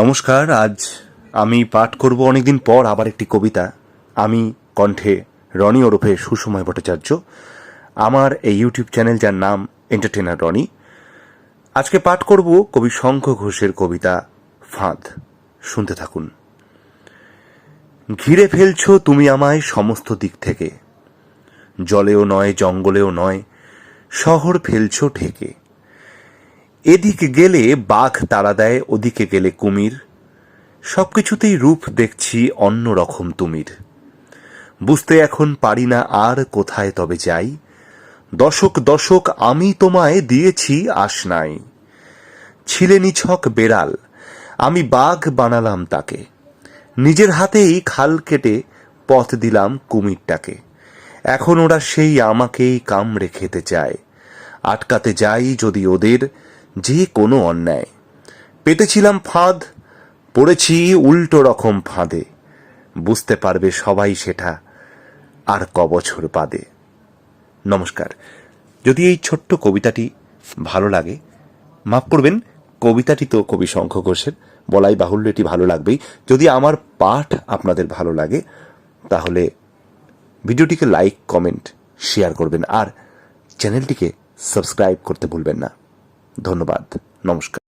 নমস্কার, আজ আমি পাঠ করব অনেকদিন পর আবার একটি কবিতা। আমি কণ্ঠে রনি ওরফে সুসময় ভট্টাচার্য। আমার এই ইউটিউব চ্যানেল যার নাম এন্টারটেনার রনি। আজকে পাঠ করব কবি শঙ্খ ঘোষের কবিতা ফাঁদ। শুনতে থাকুন। ঘিরে ফেলছ তুমি আমায় সমস্ত দিক থেকে। জলেও নয়, জঙ্গলেও নয়, শহর ফেলছ ঠেকে এদিকে গেলে বাঘ তাড়া দেয়, ওদিকে গেলে কুমির। সবকিছুতেই রূপ দেখছি অন্য রকম তুমির। বুঝতে এখন পারি না আর কোথায় তবে যাই। দশক দশক আমি তোমায় দিয়েছি আশনাই ছিলে নিছক বেড়াল, আমি বাঘ বানালাম তাকে। নিজের হাতেই খাল কেটে পথ দিলাম কুমিরটাকে। এখন ওরা সেই আমাকেই কামড়ে খেতে চায়। আটকাতে যাই যদি ওদের যে কোনো অন্যায়। পেতেছিলাম ফাঁদ, পড়েছি উল্টো রকম ফাঁদে। বুঝতে পারবে সবাই সেটা আর ক বছর বাদে। নমস্কার। যদি এই ছোট্ট কবিতাটি ভালো লাগে, মাফ করবেন, কবিতাটি তো কবি শঙ্খ ঘোষের, বলাই বাহুল্য, এটি ভালো লাগবেই। যদি আমার পাঠ আপনাদের ভালো লাগে, তাহলে ভিডিওটিকে লাইক, কমেন্ট, শেয়ার করবেন। আর চ্যানেলটিকে সাবস্ক্রাইব করতে ভুলবেন না। ধন্যবাদ নমস্কার।